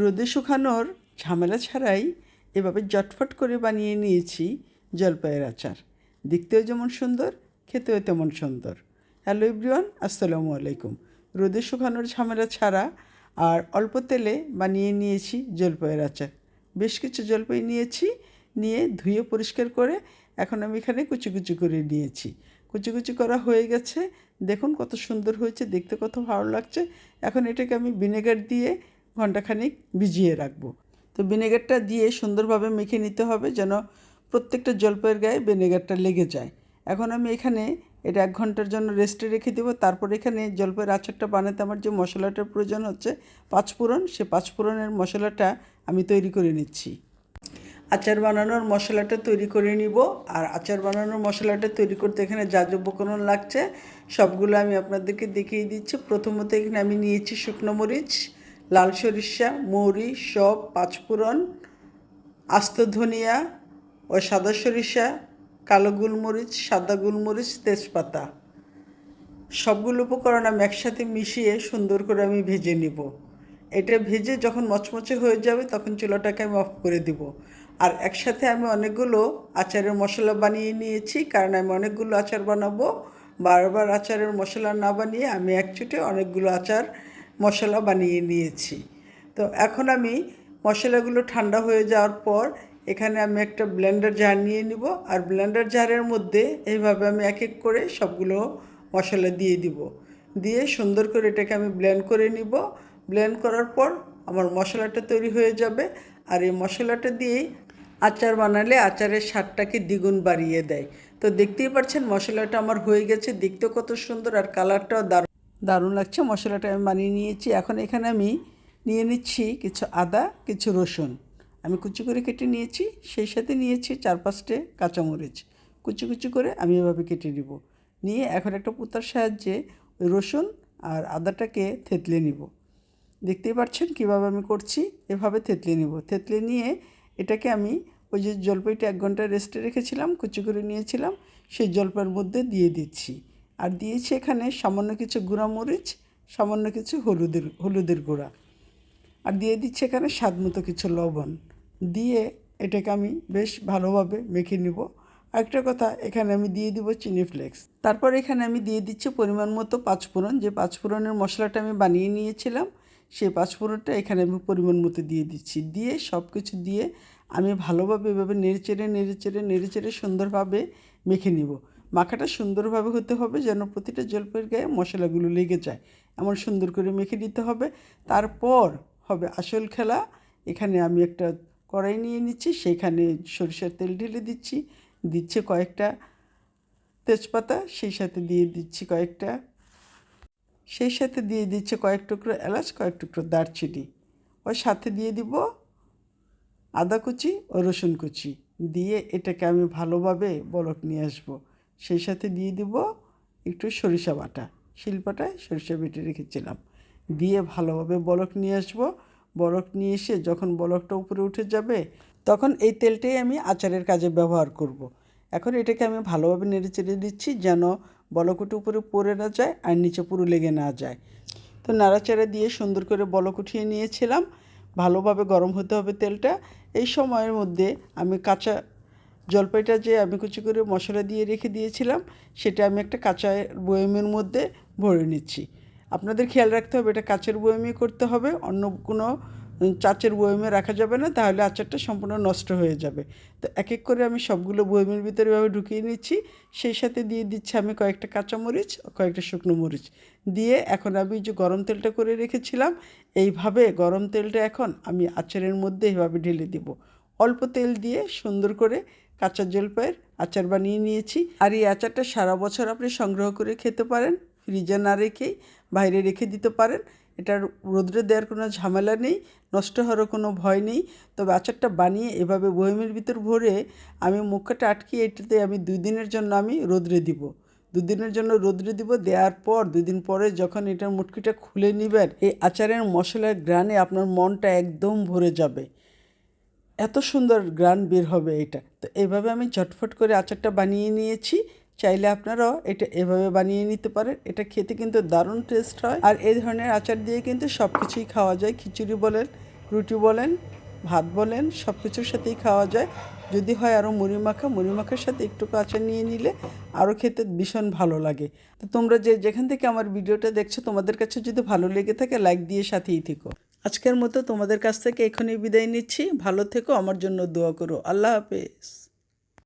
রোদে শুকানোর ঝামেলা ছাড়াই এভাবে জটফট করে বানিয়ে নিয়েছি জলপাইয়ের আচার। দেখতেও যেমন সুন্দর, খেতেও তেমন সুন্দর। হ্যালো এভরিওয়ান, আসসালামু আলাইকুম। রোদে শুকানোর ঝামেলা ছাড়া আর অল্প তেলে বানিয়ে নিয়েছি জলপাইয়ের আচার। বেশ কিছু জলপাই নিয়েছি, নিয়ে ধুয়ে পরিষ্কার করে এখন আমি এখানে কুচি কুচি করে নিয়েছি। কুচি কুচি করা হয়ে গেছে। দেখুন কত সুন্দর হয়েছে, দেখতে কত ভালো লাগছে। এখন এটাকে আমি ভিনেগার দিয়ে ঘন্টাখানিক ভিজিয়ে রাখব। তো ভিনেগারটা দিয়ে সুন্দরভাবে মেখে নিতে হবে যেন প্রত্যেকটা জলপাইয়ের গায়ে ভিনেগারটা লেগে যায়। এখন আমি এখানে এটা এক ঘণ্টার জন্য রেস্টে রেখে দেবো। তারপর এখানে জলপাইয়ের আচারটা বানাতে আমার যে মশলাটার প্রয়োজন হচ্ছে পাঁচফোড়ন, সে পাঁচফোড়নের মশলাটা আমি তৈরি করে নিচ্ছি। আচার বানানোর মশলাটা তৈরি করে নিব। আর আচার বানানোর মশলাটা তৈরি করতে এখানে যা যা উপকরণ লাগছে, সবগুলো আমি আপনাদেরকে দেখিয়ে দিচ্ছি। প্রথমত এখানে আমি নিয়েছি শুকনো মরিচ লাল সরিষা, মৌরি, সব, পাঁচফোড়ন, আস্ত ধনিয়া ও সাদা সরিষা, কালো গোলমরিচ, সাদা গোলমরিচ, তেজপাতা। সবগুলো উপকরণ আমি একসাথে মিশিয়ে সুন্দর করে আমি ভেজে নিব। এটা ভেজে যখন মচমচে হয়ে যাবে তখন চুলাটাকে আমি অফ করে দিব। আর একসাথে আমি অনেকগুলো আচারের মশলা বানিয়ে নিয়েছি। কারণ আমি অনেকগুলো আচার বানাবো। বারবার আচারের মশলা না বানিয়ে আমি একচুটে অনেকগুলো আচার মশলা বানিয়ে নিয়েছি। তো এখন আমি মশলাগুলো ঠান্ডা হয়ে যাওয়ার পর এখানে আমি একটা ব্লেন্ডার জার নিয়ে নিব আর ব্লেন্ডার জারের মধ্যে এইভাবে আমি এক এক করে সবগুলো মশলা দিয়ে দিব। দিয়ে সুন্দর করে এটাকে আমি ব্লেন্ড করে নিব। ব্লেন্ড করার পর আমার মশলাটা তৈরি হয়ে যাবে আর এই মশলাটা দিয়েই আচার বানালে আচারের স্বাদটাকে দ্বিগুণ বাড়িয়ে দেয়। তো দেখতেই পাচ্ছেন মশলাটা আমার হয়ে গেছে দেখতে কত সুন্দর আর কালারটাও দারুণ। দারুণ লাগছে, মশলাটা আমি বানিয়ে নিয়েছি। এখন এখানে আমি নিয়ে নিচ্ছি কিছু আদা, কিছু রসুন। আমি কুচি করে কেটে নিয়েছি, সেই সাথে নিয়েছি চার পাঁচটে কাঁচামরিচ। কুচি কুচি করে আমি এভাবে কেটে নিব। নিয়ে এখন একটা পুতার সাহায্যে ওই রসুন আর আদাটাকে থেতলে নিব। দেখতেই পাচ্ছেন কীভাবে আমি করছি? এভাবে থেতলে নিব। থেতলে নিয়ে এটাকে আমি ওই যে জলপাইটা এক ঘণ্টা রেস্টে রেখেছিলাম, কুচি করে নিয়েছিলাম, সেই জলপাইয়ের মধ্যে দিয়ে দিচ্ছি। আর দিয়েছি এখানে সামান্য কিছু গুঁড়া মরিচ সামান্য কিছু হলুদের হলুদের গুঁড়া। আর দিয়ে দিচ্ছি এখানে স্বাদ মতো কিছু লবণ। দিয়ে এটাকে আমি বেশ ভালোভাবে মেখে নিব। আরেকটা কথা, এখানে আমি দিয়ে দিব চিনি ফ্লেক্স। তারপর এখানে আমি দিয়ে দিচ্ছি পরিমাণ মতো পাঁচফোড়ন। যে পাঁচফোড়নের মশলাটা আমি বানিয়ে নিয়েছিলাম, সেই পাঁচফোড়নটা এখানে আমি পরিমাণ মতো দিয়ে দিচ্ছি। দিয়ে সব কিছু দিয়ে আমি ভালোভাবে এভাবে নেড়েচেড়ে নেড়েচেড়ে নেড়েচেড়ে সুন্দরভাবে মেখে নিব। মাখাটা সুন্দরভাবে হতে হবে যেন প্রতিটা জলপাইয়ের গায়ে মশলাগুলো লেগে যায়। এমন সুন্দর করে মেখে নিতে হবে। তারপর হবে আসল খেলা। এখানে আমি একটা কড়াই নিয়ে নিচ্ছি সেখানে সরিষার তেল ঢেলে দিচ্ছি। দিচ্ছে কয়েকটা তেজপাতা, সেই সাথে দিয়ে দিচ্ছি কয়েকটা, সেই সাথে দিয়ে দিচ্ছে কয়েক টুকরো এলাচ, কয়েক টুকরো দারচিনি। ওর সাথে দিয়ে দিব আদা কুচি ও রসুন কুচি। দিয়ে এটাকে আমি ভালোভাবে বলক নিয়ে আসব। সেই সাথে দিয়ে দিব একটু সরিষা বাটা। শিলপাটায় সরিষা বেটে রেখেছিলাম। দিয়ে ভালোভাবে বলক নিয়ে আসব। বলক নিয়ে এসে যখন বলকটা উপরে উঠে যাবে, তখন এই তেলটাই আমি আচারের কাজে ব্যবহার করব। এখন এটাকে আমি ভালোভাবে নেড়ে চেড়ে দিচ্ছি যেন বলকুটি উপরে পড়ে না যায় আর নিচে পুরো লেগে না যায়। তো নাড়াচাড়া দিয়ে সুন্দর করে বলক উঠিয়ে নিয়েছিলাম। ভালোভাবে গরম হতে হবে তেলটা। এই সময়ের মধ্যে আমি কাঁচা জলপাইটা যে আমি কুচি করে মশলা দিয়ে রেখে দিয়েছিলাম, সেটা আমি একটা কাঁচা বয়মের মধ্যে ভরে নিচ্ছি। আপনাদের খেয়াল রাখতে হবে, এটা কাচের বয়মে করতে হবে, অন্য কোনো চাচের বয়মে রাখা যাবে না, তাহলে আচারটা সম্পূর্ণ নষ্ট হয়ে যাবে। তো এক এক করে আমি সবগুলো বয়মের ভিতরে এভাবে ঢুকিয়ে নিচ্ছি, সেই সাথে দিয়ে দিচ্ছি আমি কয়েকটা কাঁচামরিচ, কয়েকটা শুকনো মরিচ। দিয়ে এখন আমি যে গরম তেলটা করে রেখেছিলাম, এইভাবে গরম তেলটা এখন আমি আচারের মধ্যে এভাবে ঢেলে দিব। অল্প তেল দিয়ে সুন্দর করে কাঁচা জলপাইয়ের আচার বানিয়ে নিয়েছি। আর এই আচারটা সারা বছর আপনি সংগ্রহ করে খেতে পারেন, ফ্রিজে না রেখেই বাইরে রেখে দিতে পারেন। এটার রোদ্রে দেওয়ার কোনো ঝামেলা নেই, নষ্ট হওয়ারও কোনো ভয় নেই। তবে আচারটা বানিয়ে এভাবে বয়মের ভিতর ভরে আমি মুখটা আটকিয়ে এটাতে আমি দুই দিনের জন্য আমি রোদ্রে দিব। দুদিনের জন্য রোদ্রে দিব, দেওয়ার পর দুদিন পরে যখন এটার মুটকিটা খুলে নেবেন, এই আচারের মশলার গ্রানে আপনার মনটা একদম ভরে যাবে। এত সুন্দর গ্রান বের হবে এটা। তো এভাবে আমি ঝটফট করে আচারটা বানিয়ে নিয়েছি। চাইলে আপনারাও এটা এভাবে বানিয়ে নিতে পারেন। এটা খেতে কিন্তু দারুণ টেস্ট হয়। আর এই ধরনের আচার দিয়ে কিন্তু সব কিছুই খাওয়া যায়। খিচুড়ি বলেন, রুটি বলেন, ভাত বলেন সব কিছুর সাথেই খাওয়া যায়। যদি হয় আরও মুড়ি মাখা, মুড়ি মাখার সাথে একটু কাঁচা নিয়ে নিলে আরও খেতে ভীষণ ভালো লাগে। তো তোমরা যে যেখান থেকে আমার ভিডিওটা দেখছ, তোমাদের কাছে যদি ভালো লেগে থাকে লাইক দিয়ে সাথেই থেকো। আজকের মতো তোমাদের কাছ থেকে এখনই বিদায় নিচ্ছি। ভালো থেকো, আমার জন্য দোয়া করো। আল্লাহ হাফেজ।